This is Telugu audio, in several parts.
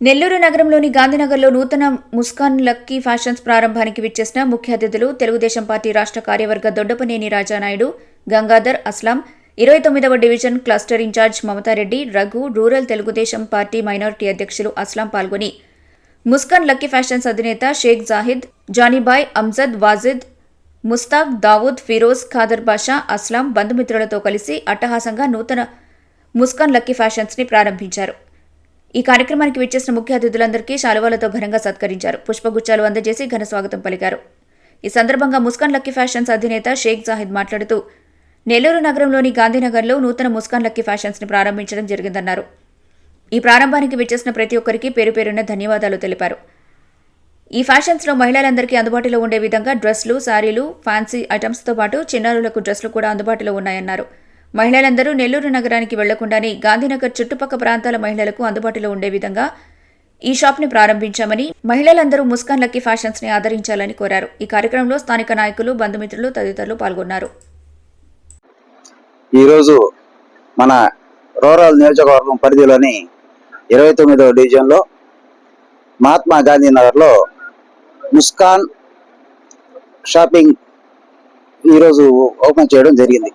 నెల్లూరు నగరంలోని గాంధీనగర్లో నూతన ముస్కాన్ లక్కీ ఫ్యాషన్స్ ప్రారంభానికి విచ్చేసిన ముఖ్య అతిథులు తెలుగుదేశం పార్టీ రాష్ట్ర కార్యవర్గ దొడ్డపనేని రాజానాయుడు గంగాధర్ అస్లాం ఇరవై తొమ్మిదవ division cluster incharge Mamata Reddy Raghu rural Telugu Desam party minority అధ్యక్షులు అస్లాం పాల్గొని ముస్కాన్ లక్కీ ఫ్యాషన్స్ అధినేత షేక్ జాహిద్ జానీబాయ్ అమ్జద్ వాజిద్ ముస్తాక్ దావూద్ ఫిరోజ్ ఖాదర్ బాషా అస్లాం బంధుమిత్రులతో కలిసి అట్టహాసంగా నూతన ముస్కాన్ లక్కీ ఫ్యాషన్స్ని ప్రారంభించారు. ఈ కార్యక్రమానికి విచ్చేసిన ముఖ్య అతిథులందరికీ శాలువాలతో ఘనంగా సత్కరించారు. పుష్పగుచ్చాలు అందజేసి ఘన స్వాగతం పలికారు. ఈ సందర్భంగా ముస్కాన్ లక్కీ ఫ్యాషన్స్ అధినేత షేక్ జాహిద్ మాట్లాడుతూ నెల్లూరు నగరంలోని గాంధీనగర్లో నూతన ముస్కాన్ లక్కీ ఫ్యాషన్స్ని ప్రారంభించడం జరిగిందన్నారు. ఈ ప్రారంభానికి విచ్చేసిన ప్రతి ఒక్కరికి పేరు పేరున ధన్యవాదాలు తెలిపారు. ఈ ఫ్యాషన్స్లో మహిళలందరికీ అందుబాటులో ఉండే విధంగా డ్రెస్లు శారీలు ఫ్యాన్సీ ఐటమ్స్తో పాటు చిన్నారులకు డ్రెస్లు కూడా అందుబాటులో ఉన్నాయన్నారు. మహిళలందరూ నెల్లూరు నగరానికి వెళ్ళకుండానే గాంధీనగర్ చుట్టుపక్క ప్రాంతాల మహిళలకు అందుబాటులో ఉండే విధంగా ఈ షాప్ని ప్రారంభించామని మహిళలందరూ ముస్కాన్ లక్కీ ఫ్యాషన్స్ని ఆదరించాలని కోరారు. ఈ కార్యక్రమంలో స్థానిక నాయకులు బంధుమిత్రులు తదితరులు పాల్గొన్నారు. ఈరోజు మన రూరల్ నియోజకవర్గం పరిధిలోని ఇరవై తొమ్మిదవ డివిజన్లో మహాత్మా గాంధీ నగర్లో ముస్కాన్ షాపింగ్ ఈరోజు ఓపెన్ చేయడం జరిగింది.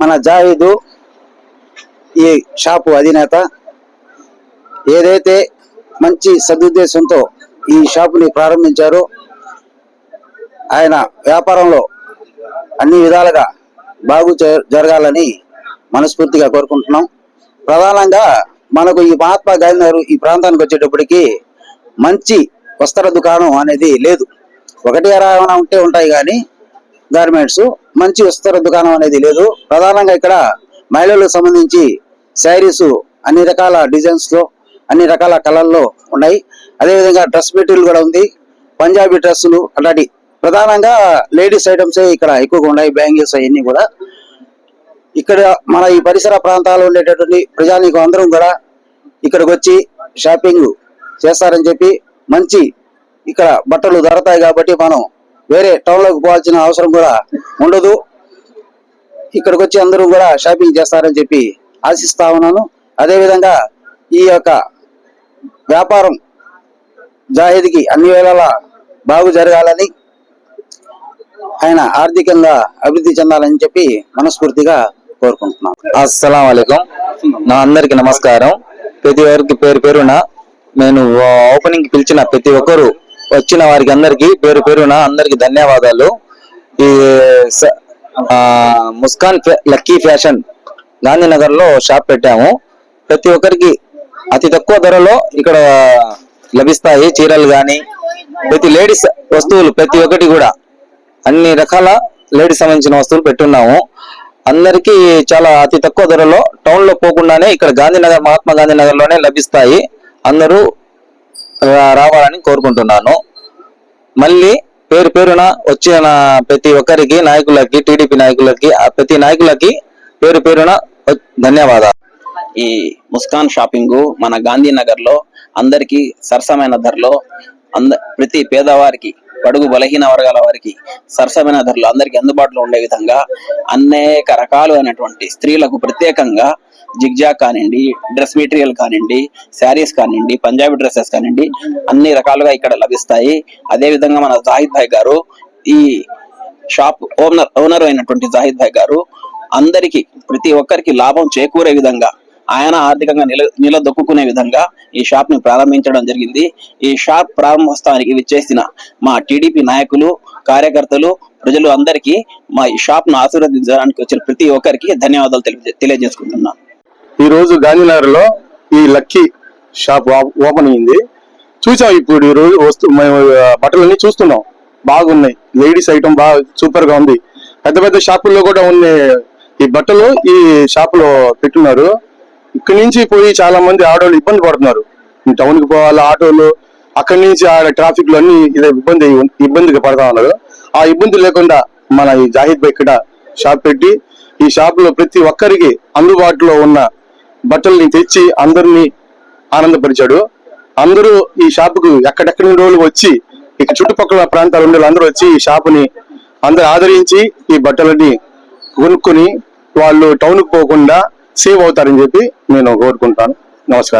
మన జాహిదు ఈ షాపు అధినేత ఏదైతే మంచి సదుద్దేశంతో ఈ షాపుని ప్రారంభించారో ఆయన వ్యాపారంలో అన్ని విధాలుగా బాగు జ- జరగాలని మనస్ఫూర్తిగా కోరుకుంటున్నాం. ప్రధానంగా మనకు ఈ మహాత్మా గాంధీ నగర్ ఈ ప్రాంతానికి వచ్చేటప్పటికి మంచి వస్త్ర దుకాణం అనేది లేదు. ఒకటి ఏమైనా ఉంటే ఉంటాయి కానీ గార్మెంట్స్ మంచి వస్త్ర దుకాణం అనేది లేదు. ప్రధానంగా ఇక్కడ మహిళలకు సంబంధించి శారీస్ అన్ని రకాల డిజైన్స్లో అన్ని రకాల కలర్లో ఉన్నాయి. అదేవిధంగా డ్రెస్ మెటీరియల్ కూడా ఉంది. పంజాబీ డ్రెస్సులు అలాంటి ప్రధానంగా లేడీస్ ఐటమ్స్ ఇక్కడ ఎక్కువగా ఉన్నాయి బ్యాంగిల్స్ అవన్నీ కూడా. ఇక్కడ మన ఈ పరిసర ప్రాంతాల్లో ఉండేటటువంటి ప్రజానీకం అందరం కూడా ఇక్కడికి వచ్చి షాపింగ్ చేస్తారని చెప్పి మంచి ఇక్కడ బట్టలు దొరతాయి కాబట్టి మనం వేరే టౌన్లోకి పోవాల్సిన అవసరం కూడా ఉండదు. ఇక్కడికి వచ్చి అందరూ కూడా షాపింగ్ చేస్తారని చెప్పి ఆశిస్తా ఉన్నాను. అదేవిధంగా ఈ యొక్క వ్యాపారం జాహిద్కి అన్ని వేళలా బాగు జరగాలని ఆయన ఆర్థికంగా అభివృద్ధి చెందాలని చెప్పి మనస్ఫూర్తిగా కోరుకుంటున్నాను. అస్సలం అయికం నా అందరికి నమస్కారం. ప్రతి ఒక్కరికి పేరు పేరున నేను ఓపెనింగ్కి పిలిచిన ప్రతి ఒక్కరు వచ్చిన వారికి అందరికి పేరు పేరున అందరికి ధన్యవాదాలు. ఈ స- ముస్కాన్ లక్కీ ఫ్యాషన్ గాంధీనగర్లో షాప్ పెట్టాము. ప్రతి ఒక్కరికి అతి తక్కువ ధరలో ఇక్కడ లభిస్తాయి చీరలు కానీ ప్రతి లేడీస్ వస్తువులు ప్రతి ఒక్కటి కూడా. అన్ని రకాల లేడీస్ సంబంధించిన వస్తువులు పెట్టున్నాము. అందరికీ చాలా అతి తక్కువ ధరలో టౌన్లో పోకుండానే ఇక్కడ గాంధీనగర్ మహాత్మా గాంధీ నగర్లోనే లభిస్తాయి. అందరూ రావాలని కోరుకుంటున్నాను. మళ్ళీ పేరు పేరున వచ్చిన ప్రతి ఒక్కరికి నాయకులకి టీడీపీ నాయకులకి ఆ ప్రతి నాయకులకి పేరు పేరున ధన్యవాదాలు. ఈ ముస్కాన్ షాపింగ్ మన గాంధీనగర్లో అందరికీ సరసమైన ధరలో అంద ప్రతి పేదవారికి బడుగు బలహీన వర్గాల వారికి సరసమైన ధరలు అందరికి అందుబాటులో ఉండే విధంగా అనేక రకాలు అయినటువంటి స్త్రీలకు ప్రత్యేకంగా జిగ్జా కానివ్వండి డ్రెస్ మెటీరియల్ కానివ్వండి శారీస్ కానివ్వండి పంజాబీ డ్రెస్సెస్ కానివ్వండి అన్ని రకాలుగా ఇక్కడ లభిస్తాయి. అదే విధంగా మన జాహిద్ భాయ్ గారు ఈ షాప్ ఓనర్ ఓనర్ అయినటువంటి జాహిద్ భాయ్ గారు అందరికీ ప్రతి ఒక్కరికి లాభం చేకూరే విధంగా ఆయన ఆర్థికంగా నిల నిలదొక్కునే విధంగా ఈ షాప్ని ప్రారంభించడం జరిగింది. ఈ షాప్ ప్రారంభోత్సవానికి విచ్చేసిన మా టీడీపీ నాయకులు కార్యకర్తలు ప్రజలు అందరికీ మా ఈ షాప్ను ఆశీర్వదించడానికి వచ్చిన ప్రతి ఒక్కరికి ధన్యవాదాలు తెలియజేసుకుంటున్నాను. ఈ రోజు ఈ లక్కీ షాప్ ఓపెన్ అయింది. చూసాం ఇప్పుడు ఈ రోజు వస్తు మేము బట్టలన్నీ చూస్తున్నాం. బాగున్నాయి. లేడీస్ ఐటమ్ బాగా సూపర్గా ఉంది. పెద్ద పెద్ద షాపుల్లో కూడా ఉన్న ఈ బట్టలు ఈ షాప్లో పెట్టున్నారు. ఇక్కడి నుంచి పోయి చాలా మంది ఆడవాళ్ళు ఇబ్బంది పడుతున్నారు. టౌన్కి పోవాలి ఆటోలు అక్కడి నుంచి ఆడ ట్రాఫిక్లో అన్ని ఇదే ఇబ్బంది ఇబ్బందిగా పడతా ఉన్నారు. ఆ ఇబ్బంది లేకుండా మన ఈ జాహిద్ బై ఇక్కడ షాప్ పెట్టి ఈ షాప్లో ప్రతి ఒక్కరికి అందుబాటులో ఉన్న బట్టల్ని తెచ్చి అందరినీ ఆనందపరిచాడు. అందరూ ఈ షాపుకు ఎక్కడెక్కడి రోజులు వచ్చి ఇక చుట్టుపక్కల ప్రాంతాల ఉండే అందరూ వచ్చి ఈ షాపుని అందరు ఆదరించి ఈ బట్టలని కొనుక్కొని వాళ్ళు టౌన్కు పోకుండా సేవ్ అవుతారని చెప్పి నేను కోరుకుంటాను. నమస్కారం.